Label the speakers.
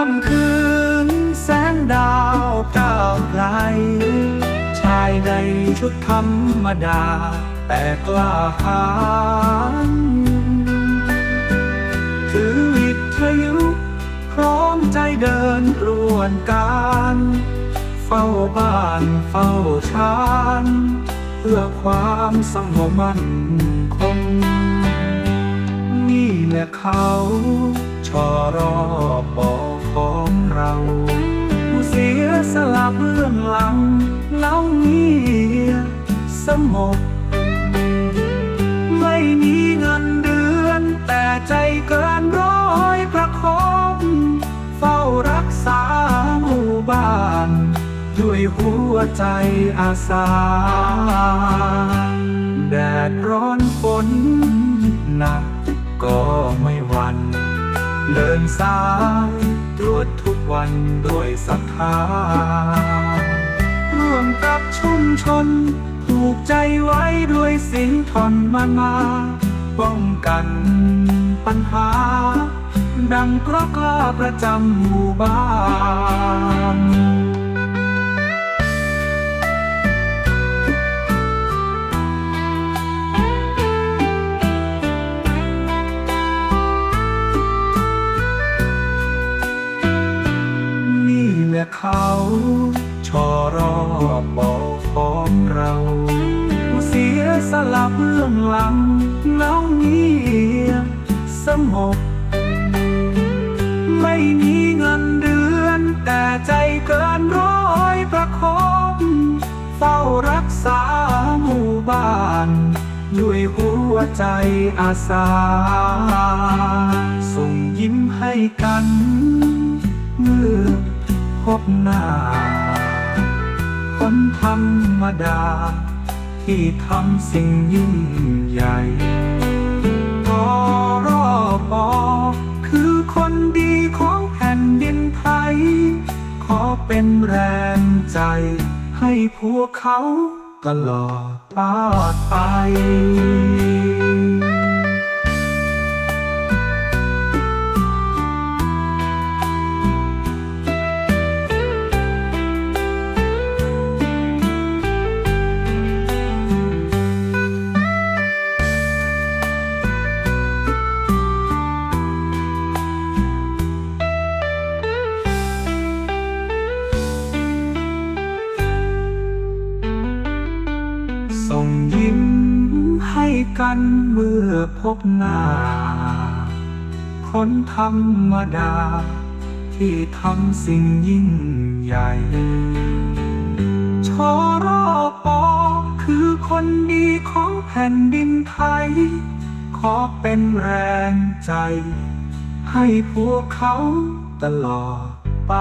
Speaker 1: ค่ำคืน แสงดาวก้าวไกล ชายในชุดธรรมดา แต่กล้าหาญถือวิทยุพร้อมใจเดินรวนการ เฝ้าบ้านเฝ้าชานเพื่อความสงบมั่นคงนี่แหละเขา ชอรอปอของเราผู้เสียสละเบื้องหลังเล่าเงียบสงบไม่มีเงินเดือนแต่ใจเกินร้อยประคองเฝ้ารักษาหมู่บ้าน ด้วยหัวใจอาสา แดดร้อนฝนหนักก็ไม่หวั่น เดินสายตรวจทุกวันด้วยศรัทธาร่วมกับชุมชน ผูกใจไว้ด้วยสิ่งทนมานาป้องกันปัญหา ดังเพราะกล้าประจำหมู่บ้าน เขาชอรอบอกของเราเสียสละเบื้องหลังเงาเงียบสงบไม่มีเงินเดือนแต่ใจเกินร้อยประคองเฝ้ารักษาหมู่บ้านด้วยหัวใจอาสา ส่งยิ้มให้กันเมื่อ บหน้า คนธรรมดา ที่ทำสิ่งยิ่งใหญ่กรอปอคือคนดีของแผ่นดินไทย ขอเป็นแรงใจ ให้พวกเขาตลอดไป กันเมื่อพบหน้า คนธรรมดา ที่ทำสิ่งยิ่งใหญ่ ชอรอปอคือคนดีของแผ่นดินไทย ขอเป็นแรงใจ ให้พวกเขาตลอดไป